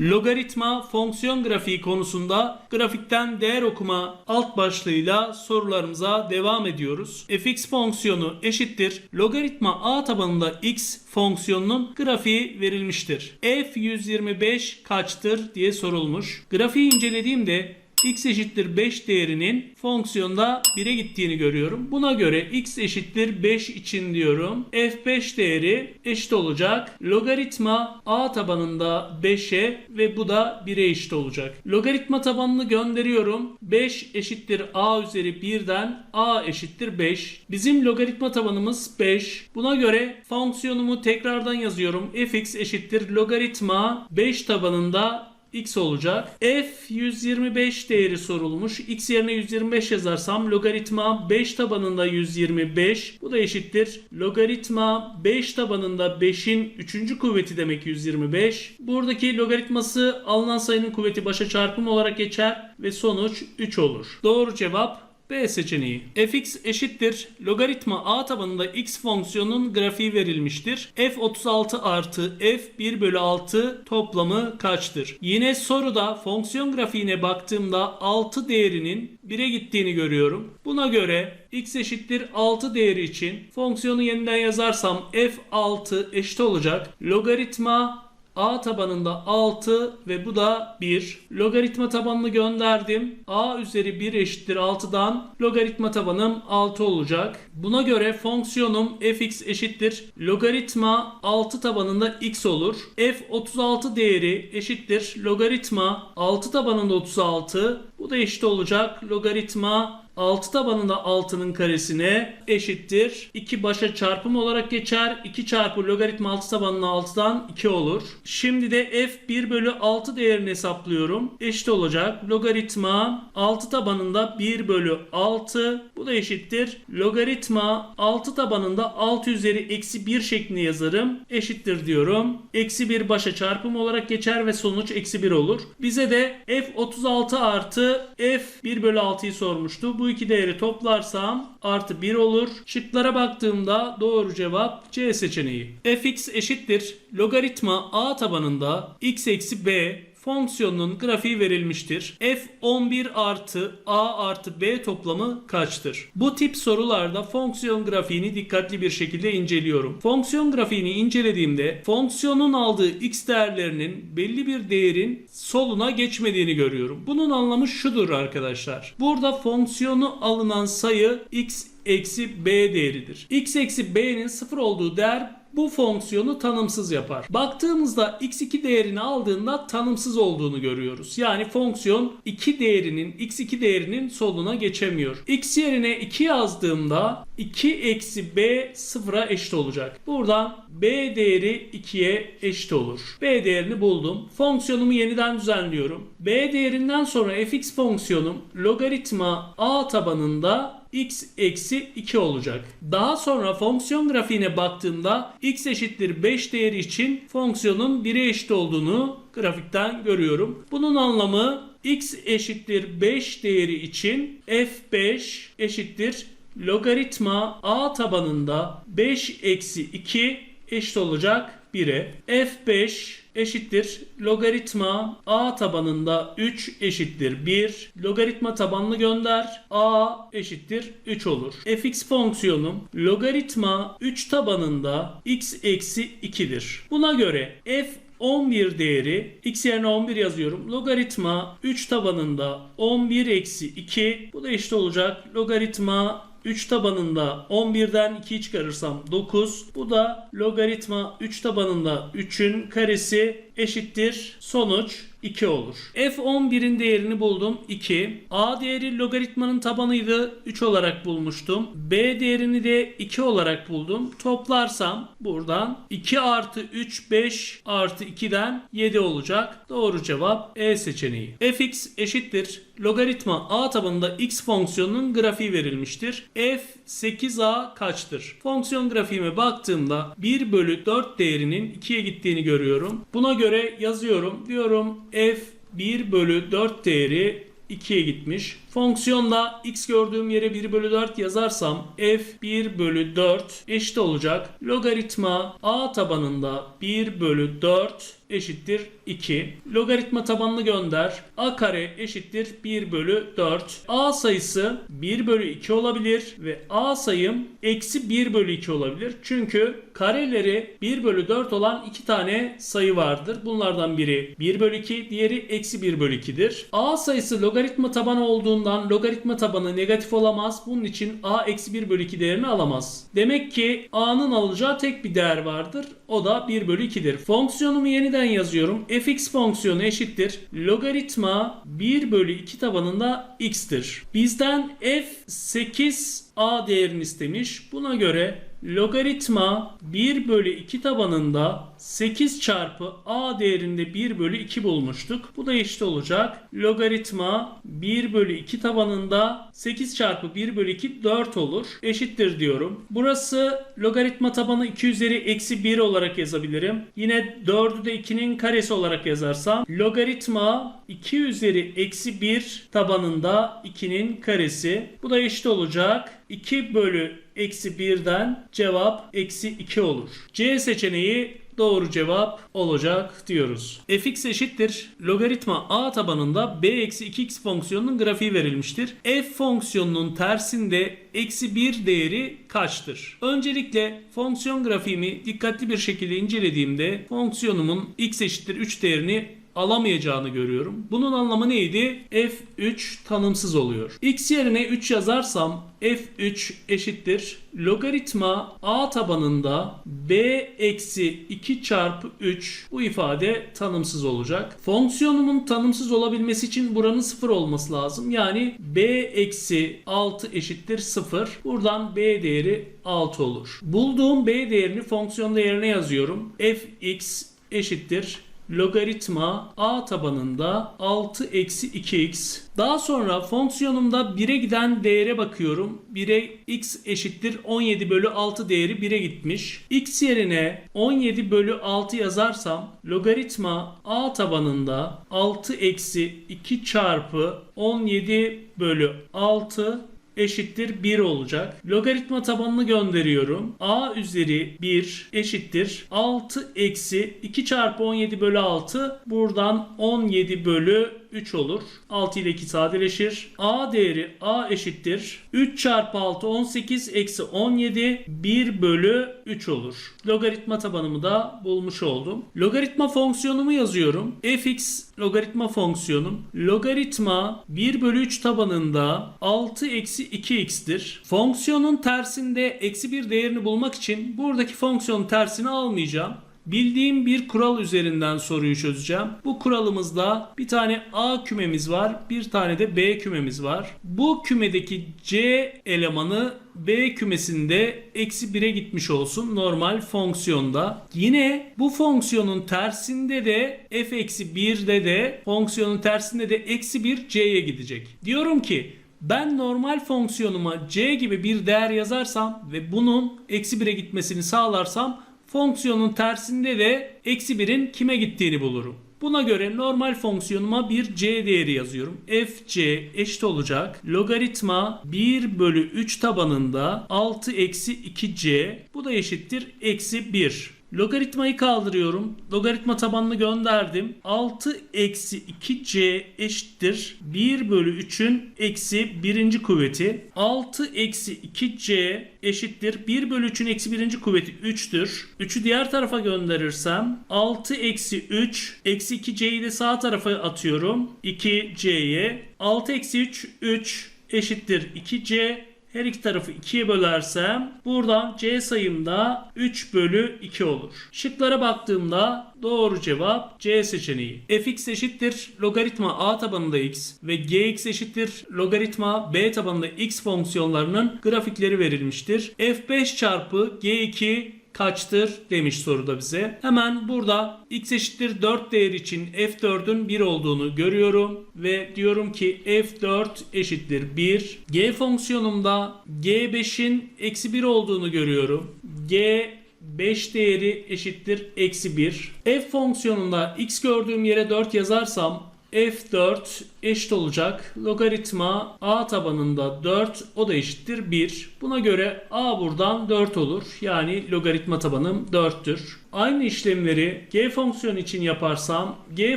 Logaritma fonksiyon grafiği konusunda grafikten değer okuma alt başlığıyla sorularımıza devam ediyoruz. fx fonksiyonu eşittir. Logaritma a tabanında x fonksiyonunun grafiği verilmiştir. f 125 kaçtır diye sorulmuş. Grafiği incelediğimde x eşittir 5 değerinin fonksiyonda 1'e gittiğini görüyorum. Buna göre x eşittir 5 için diyorum. f5 değeri eşit olacak. Logaritma a tabanında 5'e ve bu da 1'e eşit olacak. Logaritma tabanını gönderiyorum. 5 eşittir a üzeri 1'den a eşittir 5. Bizim logaritma tabanımız 5. Buna göre fonksiyonumu tekrardan yazıyorum. fx eşittir logaritma 5 tabanında x olacak. f 125 değeri sorulmuş. x yerine 125 yazarsam logaritma 5 tabanında 125. Bu da eşittir. Logaritma 5 tabanında 5'in 3. kuvveti demek 125. Buradaki logaritması alınan sayının kuvveti başa çarpım olarak geçer ve sonuç 3 olur. Doğru cevap B seçeneği. fx eşittir. Logaritma a tabanında x fonksiyonunun grafiği verilmiştir. f 36 artı f 1 bölü 6 toplamı kaçtır? Yine soruda fonksiyon grafiğine baktığımda 6 değerinin 1'e gittiğini görüyorum. Buna göre x eşittir 6 değeri için fonksiyonu yeniden yazarsam f6 eşit olacak. Logaritma A tabanında 6 ve bu da 1. Logaritma tabanını gönderdim. A üzeri 1 eşittir 6'dan logaritma tabanım 6 olacak. Buna göre fonksiyonum fx eşittir. Logaritma 6 tabanında x olur. f 36 değeri eşittir. Logaritma 6 tabanında 36. Bu da eşit olacak. Logaritma 6 tabanında 6'nın karesine eşittir. 2 başa çarpım olarak geçer. 2 çarpı logaritma 6 tabanına 6'dan 2 olur. Şimdi de f 1 bölü 6 değerini hesaplıyorum. Eşit olacak. Logaritma 6 tabanında 1 bölü 6. Bu da eşittir. Logaritma 6 tabanında 6 üzeri eksi 1 şeklinde yazarım. Eşittir diyorum. Eksi 1 başa çarpım olarak geçer ve sonuç eksi 1 olur. Bize de f 36 artı f 1 bölü 6'yı sormuştu. Bu iki değeri toplarsam artı 1 olur. Şıklara baktığımda doğru cevap C seçeneği. fx eşittir. Logaritma a tabanında x eksi b fonksiyonunun grafiği verilmiştir. f11 artı a artı b toplamı kaçtır? Bu tip sorularda fonksiyon grafiğini dikkatli bir şekilde inceliyorum. Fonksiyon grafiğini incelediğimde fonksiyonun aldığı x değerlerinin belli bir değerin soluna geçmediğini görüyorum. Bunun anlamı şudur arkadaşlar. Burada fonksiyonu alınan sayı x eksi b değeridir. x eksi b'nin sıfır olduğu değer bu fonksiyonu tanımsız yapar. Baktığımızda x2 değerini aldığında tanımsız olduğunu görüyoruz. Yani fonksiyon 2 değerinin x2 değerinin soluna geçemiyor. x yerine 2 yazdığımda 2 eksi b sıfıra eşit olacak. Buradan b değeri 2'ye eşit olur. b değerini buldum. Fonksiyonumu yeniden düzenliyorum. b değerinden sonra fx fonksiyonum logaritma a tabanında x eksi 2 olacak. Daha sonra fonksiyon grafiğine baktığımda x eşittir 5 değeri için fonksiyonun 1'e eşit olduğunu grafikten görüyorum. Bunun anlamı x eşittir 5 değeri için f5 eşittir logaritma a tabanında 5 eksi 2 eşit olacak 1'e. f5 eşittir logaritma a tabanında 3 eşittir 1 logaritma tabanını gönder a eşittir 3 olur. fx fonksiyonum logaritma 3 tabanında x eksi 2'dir. Buna göre f 11 değeri x yerine 11 yazıyorum. Logaritma 3 tabanında 11 eksi 2 bu da eşit olacak. Logaritma 3 tabanında 11'den 2'yi çıkarırsam 9. Bu da logaritma 3 tabanında 3'ün karesi eşittir. Sonuç 2 olur. F11'in değerini buldum 2. A değeri logaritmanın tabanıydı 3 olarak bulmuştum. B değerini de 2 olarak buldum. Toplarsam buradan 2 artı 3 5 artı 2'den 7 olacak. Doğru cevap E seçeneği. fx eşittir. Logaritma a tabanında x fonksiyonunun grafiği verilmiştir. f 8a kaçtır? Fonksiyon grafiğime baktığımda 1 bölü 4 değerinin 2'ye gittiğini görüyorum. Buna göre yazıyorum. Diyorum f 1 bölü 4 değeri 2'ye gitmiş. Fonksiyonda x gördüğüm yere 1 bölü 4 yazarsam f 1 bölü 4 eşit olacak. Logaritma a tabanında 1 bölü 4 eşittir 2. Logaritma tabanını gönder. a kare eşittir 1 bölü 4. a sayısı 1 bölü 2 olabilir ve a sayım eksi 1 bölü 2 olabilir. Çünkü kareleri 1 bölü 4 olan iki tane sayı vardır. Bunlardan biri 1 bölü 2, diğeri eksi 1 bölü 2'dir. a sayısı logaritma tabanı olduğundan logaritma tabanı negatif olamaz. Bunun için a eksi 1 bölü 2 değerini alamaz. Demek ki a'nın alacağı tek bir değer vardır. O da 1 bölü 2'dir. Fonksiyonumu yeniden yazıyorum. fx fonksiyonu eşittir. Logaritma 1 bölü 2 tabanında x'tir. Bizden f 8 a değerini istemiş. Buna göre logaritma 1 bölü 2 tabanında 8 çarpı a değerinde 1 bölü 2 bulmuştuk. Bu da eşit olacak. Logaritma 1 bölü 2 tabanında 8 çarpı 1 bölü 2 4 olur. Eşittir diyorum. Burası logaritma tabanı 2 üzeri eksi 1 olarak yazabilirim. Yine 4'ü de 2'nin karesi olarak yazarsam logaritma 2 üzeri eksi 1 tabanında 2'nin karesi. Bu da eşit olacak. 2 bölü eksi 1'den cevap eksi 2 olur. C seçeneği doğru cevap olacak diyoruz. fx eşittir. Logaritma a tabanında b eksi 2x fonksiyonunun grafiği verilmiştir. f fonksiyonunun tersinde eksi 1 değeri kaçtır? Öncelikle fonksiyon grafiğimi dikkatli bir şekilde incelediğimde fonksiyonumun x eşittir 3 değerini alamayacağını görüyorum. Bunun anlamı neydi? f3 tanımsız oluyor. x yerine 3 yazarsam f3 eşittir. Logaritma a tabanında b eksi 2 çarpı 3 bu ifade tanımsız olacak. Fonksiyonumun tanımsız olabilmesi için buranın 0 olması lazım. Yani b eksi 6 eşittir 0. Buradan b değeri 6 olur. Bulduğum b değerini fonksiyon değerine yazıyorum. fx eşittir logaritma a tabanında 6 eksi 2x. Daha sonra fonksiyonumda 1'e giden değere bakıyorum. 1'e x eşittir 17 bölü 6 değeri 1'e gitmiş. x yerine 17 bölü 6 yazarsam logaritma a tabanında 6 eksi 2 çarpı 17 bölü 6 eşittir 1 olacak. Logaritma tabanını gönderiyorum. a üzeri 1 eşittir 6 eksi 2 çarpı 17 bölü 6 buradan 17 bölü 3 olur. 6 ile 2 sadeleşir. A değeri A eşittir. 3 çarpı 6 18 eksi 17 1 bölü 3 olur. Logaritma tabanımı da bulmuş oldum. Logaritma fonksiyonumu yazıyorum. fx logaritma fonksiyonum. Logaritma 1 bölü 3 tabanında 6 eksi 2x'tir. Fonksiyonun tersinde eksi 1 değerini bulmak için buradaki fonksiyonun tersini almayacağım. Bildiğim bir kural üzerinden soruyu çözeceğim. Bu kuralımızda bir tane A kümemiz var, bir tane de B kümemiz var. Bu kümedeki C elemanı B kümesinde eksi 1'e gitmiş olsun normal fonksiyonda. Yine bu fonksiyonun tersinde de f eksi 1'de de fonksiyonun tersinde de eksi 1 C'ye gidecek. Diyorum ki ben normal fonksiyonuma c gibi bir değer yazarsam ve bunun eksi 1'e gitmesini sağlarsam fonksiyonun tersinde de eksi 1'in kime gittiğini bulurum. Buna göre normal fonksiyonuma bir c değeri yazıyorum. fc eşit olacak. Logaritma 1 bölü 3 tabanında 6 eksi 2c. Bu da eşittir eksi 1. Logaritmayı kaldırıyorum. Logaritma tabanını gönderdim. 6 eksi 2c eşittir. 1 bölü 3'ün eksi birinci kuvveti. 6 eksi 2c eşittir. 1 bölü 3'ün eksi birinci kuvveti 3'tür. 3'ü diğer tarafa gönderirsem 6 eksi 3 eksi 2c'yi de sağ tarafa atıyorum. 2c'ye. 6 eksi 3 3 eşittir 2c her iki tarafı 2'ye bölersem buradan C sayımda 3 bölü 2 olur. Şıklara baktığımda doğru cevap C seçeneği. fx eşittir logaritma a tabanında x ve gx eşittir logaritma b tabanında x fonksiyonlarının grafikleri verilmiştir. f5 çarpı g2 kaçtır demiş soruda bize. Hemen burada x eşittir 4 değer için f4'ün 1 olduğunu görüyorum ve diyorum ki f4 eşittir 1. g fonksiyonumda g5'in eksi 1 olduğunu görüyorum. g 5 değeri eşittir eksi 1. f fonksiyonunda x gördüğüm yere 4 yazarsam f4 eşit olacak. Logaritma a tabanında 4 o da eşittir 1. Buna göre a buradan 4 olur. Yani logaritma tabanım 4'tür. Aynı işlemleri g fonksiyonu için yaparsam g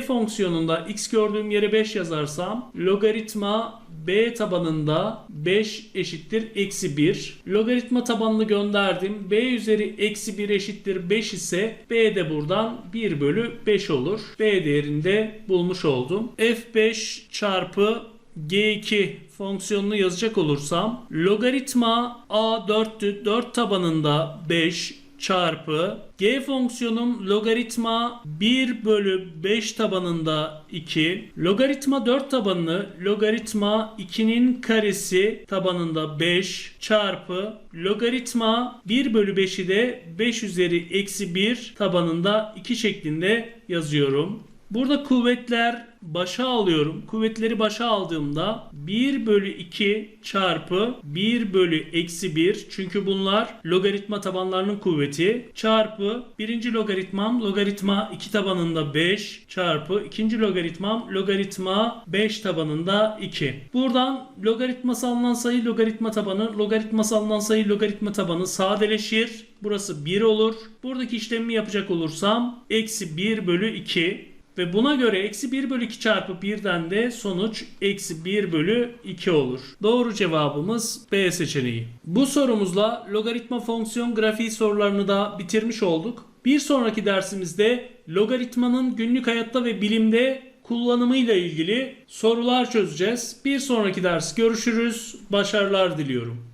fonksiyonunda x gördüğüm yere 5 yazarsam logaritma b tabanında 5 eşittir eksi 1. Logaritma tabanını gönderdim. b üzeri eksi 1 eşittir 5 ise b de buradan 1 bölü 5 olur. b değerini de bulmuş oldum. f5 çarpı G2 fonksiyonunu yazacak olursam logaritma A4'tü 4 tabanında 5 çarpı G fonksiyonum logaritma 1 bölü 5 tabanında 2 logaritma 4 tabanını logaritma 2'nin karesi tabanında 5 çarpı logaritma 1 bölü 5'i de 5 üzeri eksi 1 tabanında 2 şeklinde yazıyorum. Burada kuvvetler başa alıyorum. Kuvvetleri başa aldığımda 1 bölü 2 çarpı 1 bölü eksi 1 çünkü bunlar logaritma tabanlarının kuvveti çarpı birinci logaritmam logaritma 2 tabanında 5 çarpı ikinci logaritmam logaritma 5 tabanında 2. Buradan logaritması alınan sayı logaritma tabanı logaritması alınan sayı logaritma tabanı sadeleşir. Burası 1 olur. Buradaki işlemi yapacak olursam eksi 1 bölü 2 ve buna göre eksi 1 bölü 2 çarpı 1'den de sonuç eksi 1 bölü 2 olur. Doğru cevabımız B seçeneği. Bu sorumuzla logaritma fonksiyon grafiği sorularını da bitirmiş olduk. Bir sonraki dersimizde logaritmanın günlük hayatta ve bilimde kullanımıyla ilgili sorular çözeceğiz. Bir sonraki ders görüşürüz. Başarılar diliyorum.